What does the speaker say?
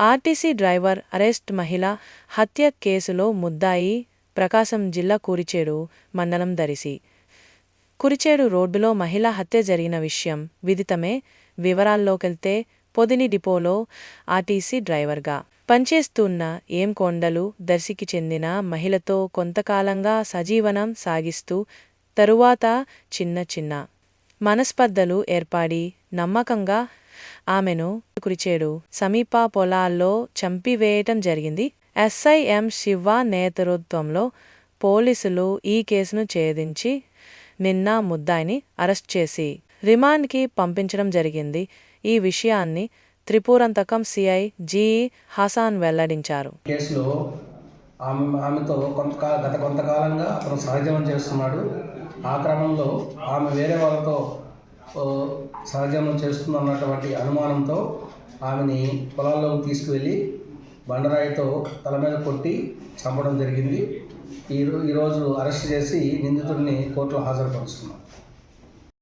RTC driver arrest మహిళ హత్య కేసులో ముద్దాయి ప్రకాశం జిల్లా కురిచేడు మండలం దరిసి. కురిచేడు రోడ్డులో మహిళ హత్య జరిగిన విషయం విదితమే. వివరాల్లోకెళ్తే పొదిని డిపోలో ఆర్టీసీ డ్రైవర్గా. పనిచేస్తున్న ఏం కొండలు దర్శికి చెందిన మహిళతో కొంతకాలంగా సజీవనం సాగిస్తూ తరువాత చిన్న చిన్న మనస్పర్ధలు ఏర్పడి నమ్మకంగా ఆమెను కురిచేడు సమీప పొలాల్లో చంపివేయటం జరిగింది. ఎస్ఐఎం శివ నేతృత్వంలో పోలీసులు ఈ కేసును ఛేదించి నిన్న ముద్దాయిని అరెస్ట్ చేసి రిమాండ్కి పంపించడం జరిగింది. ఈ విషయాన్ని త్రిపురంతకం సిఐ జి హసాన్ వెల్లడించారు. కేసులో ఆమె ఆమెతో కొంతకాల గత కొంతకాలంగా అతను సహజీవనం చేస్తున్నాడు. ఆ క్రమంలో ఆమె వేరే వాళ్ళతో ఓ, చేస్తుందన్నటువంటి అనుమానంతో ఆమెని పొలాల్లోకి తీసుకువెళ్ళి బండరాయితో తల మీద కొట్టి చంపడం జరిగింది. ఈ ఈరోజు అరెస్ట్ చేసి నిందితుడిని కోర్టులో హాజరుపరుస్తున్నాం.